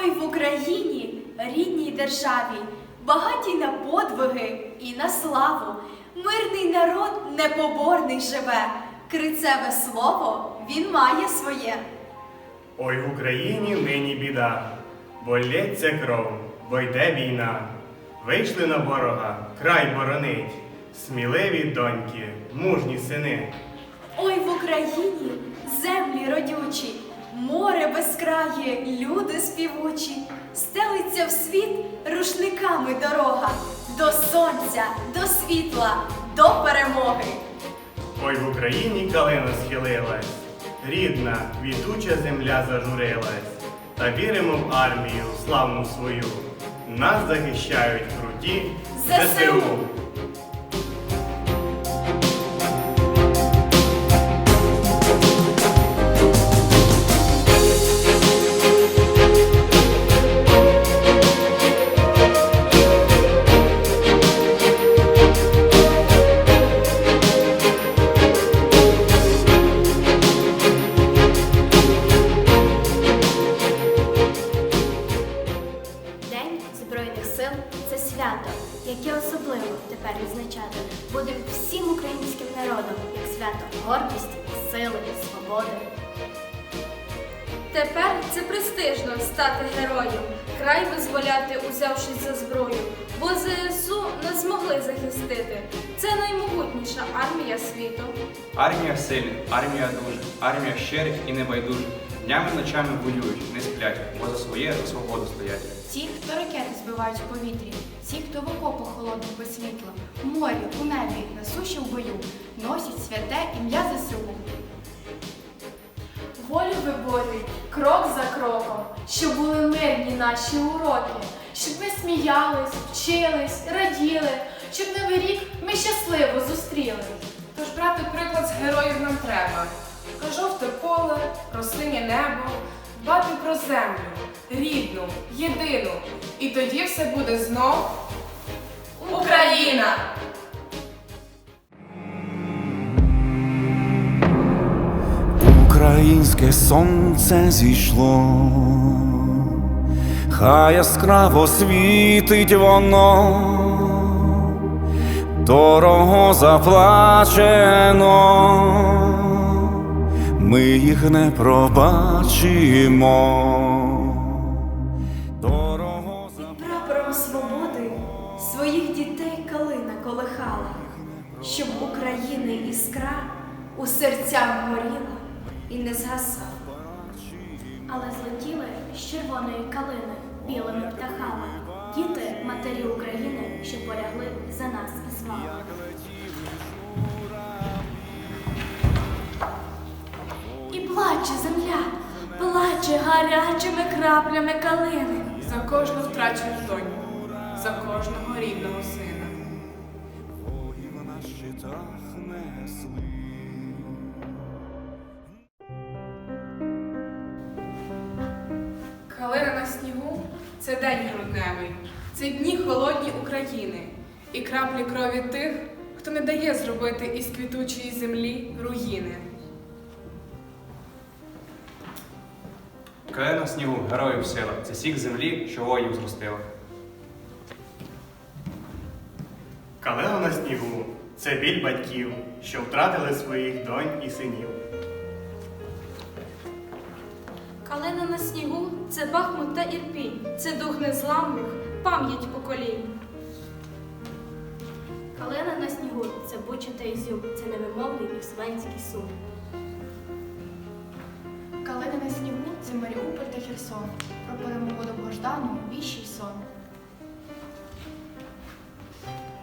Ой, в Україні, рідній державі, багатій на подвиги і на славу. Мирний народ непоборний живе, крицеве слово він має своє. Ой, в Україні нині біда, бо лється кров, бо йде війна. Вийшли на ворога, край боронить, сміливі доньки, мужні сини. Ой, в Україні землі родючі, море безкрає, люди співучі, стелиться в світ рушниками дорога, до сонця, до світла, до перемоги. Ой, в Україні калина схилилась, рідна, квітуча земля зажурилась. Та віримо в армію славну свою. Нас захищають круті ЗСУ. Тепер відзначати буде всім українським народом як свято гордості, сили, свободи. Тепер це престижно стати героєм, край визволяти, узявшись за зброю, бо ЗСУ не змогли захистити. Це наймогутніша армія світу. Армія сильних, армія дуже, армія щирих і небайдужих. Днями ночами воюють, не сплять, бо за своє за свободу стоять. Ті, хто ракети збивають в повітрі, ті, хто в окопах холодних без світла, в морі, у небі, на суші в бою, носять святе ім'я ЗСУ. Волю виборюють крок за кроком, щоб були мирні наші уроки, щоб ми сміялись, вчились, раділи, щоб новий рік ми щасливо зустріли. Тож брати приклад з героїв нам треба. Жовте поле, про синє небо, дбати про землю, рідну, єдину. І тоді все буде знов Україна! Українське сонце зійшло, хай яскраво світить воно, дорого заплачено, ми їх не пробачимо. Дорого Під прапором свободи своїх дітей калина колихала, щоб України іскра у серцях горіла і не згасала. Але злетіли з червоної калини білими птахами. Діти матері України, що полягли за нас із вами. Плаче земля, плаче гарячими краплями калини. За кожну втрачену доньку, за кожного рідного сина. на щитах несли. Калина на снігу це день грудневий, це дні холодні України і краплі крові тих, хто не дає зробити із квітучої землі руїни. Калина снігу, героїв сила. Це сік землі, що воїнів зростила. Калина на снігу це біль батьків, що втратили своїх донь і синів. Калина на снігу це Бахмут та Ірпінь, це дух незламних, пам'ять поколінь. Калина на снігу це Буча та Ізюм, це невимовний віксвенський сум. Це Маріуполь та Херсон, про перемогу довгождану віщий сон.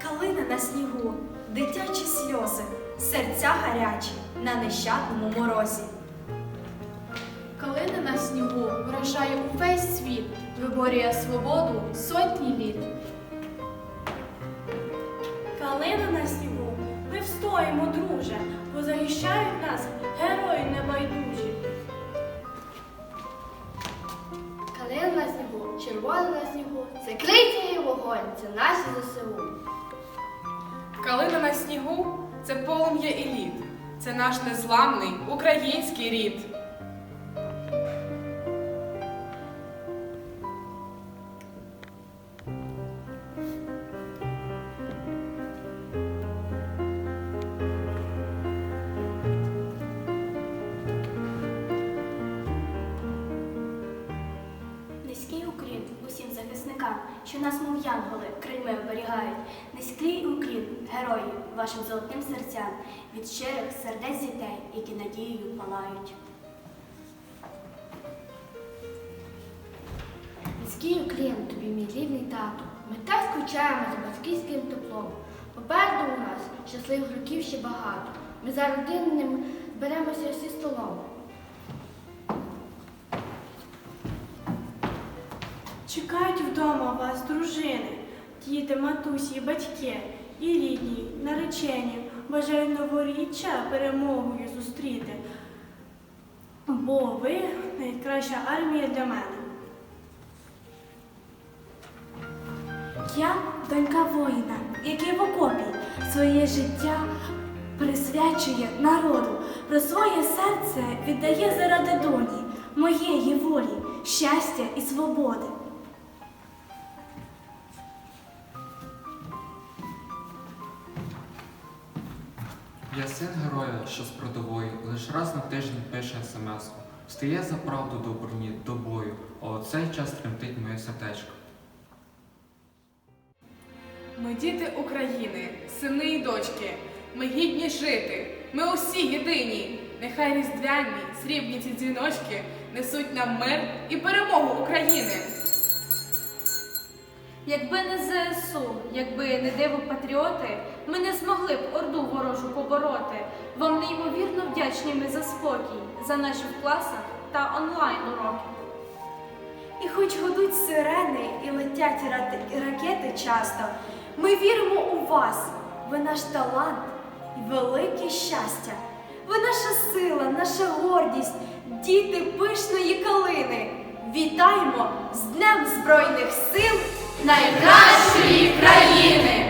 Калина на снігу, дитячі сльози, серця гарячі на нещадному морозі. Калина на снігу вражає увесь світ, виборює свободу сотні літ. Калина на снігу, ми встоїмо, друже, бо захищають нас снігу, на снігу, це криця і вогонь, це наші ЗСУ. Калина на снігу це полум'я і лід, це наш незламний український рід. Що нас, мов янголи, крильми оберігають. Низький уклін, герої, вашим золотим серцям, від щирих сердець дітей, які надією палають. Низький уклін тобі, мій рідний тату. Ми так скучаємо за батьківським теплом. Попереду у нас щасливих років ще багато. Ми за родинним зберемося всі столом. Чекають вдома вас дружини, діти, матусі, батьки і рідні, наречені. Бажаю новоріччя перемогою зустріти. Бо ви найкраща армія для мене. Я донька воїна, який в окопі своє життя присвячує народу, про своє серце віддає заради доні, моєї волі, щастя і свободи. Я син героя, що з продовою, лиш раз на тиждень пише смс. Стає за правду до броні, до бою, а у цей час тремтить моє сердечко. Ми діти України, сини і дочки. Ми гідні жити. Ми усі єдині. Нехай різдвяні, срібні ці дзвіночки несуть нам мир і перемогу України. Якби не ЗСУ, якби не диво патріоти, ми не змогли б орду ворожу неймовірно вдячні ми за спокій, за наші в класах та онлайн уроки. І хоч гудуть сирени і летять ракети часто, ми віримо у вас. Ви наш талант і велике щастя. Ви наша сила, наша гордість, діти пишної калини. Вітаємо з Днем Збройних сил найкращої країни!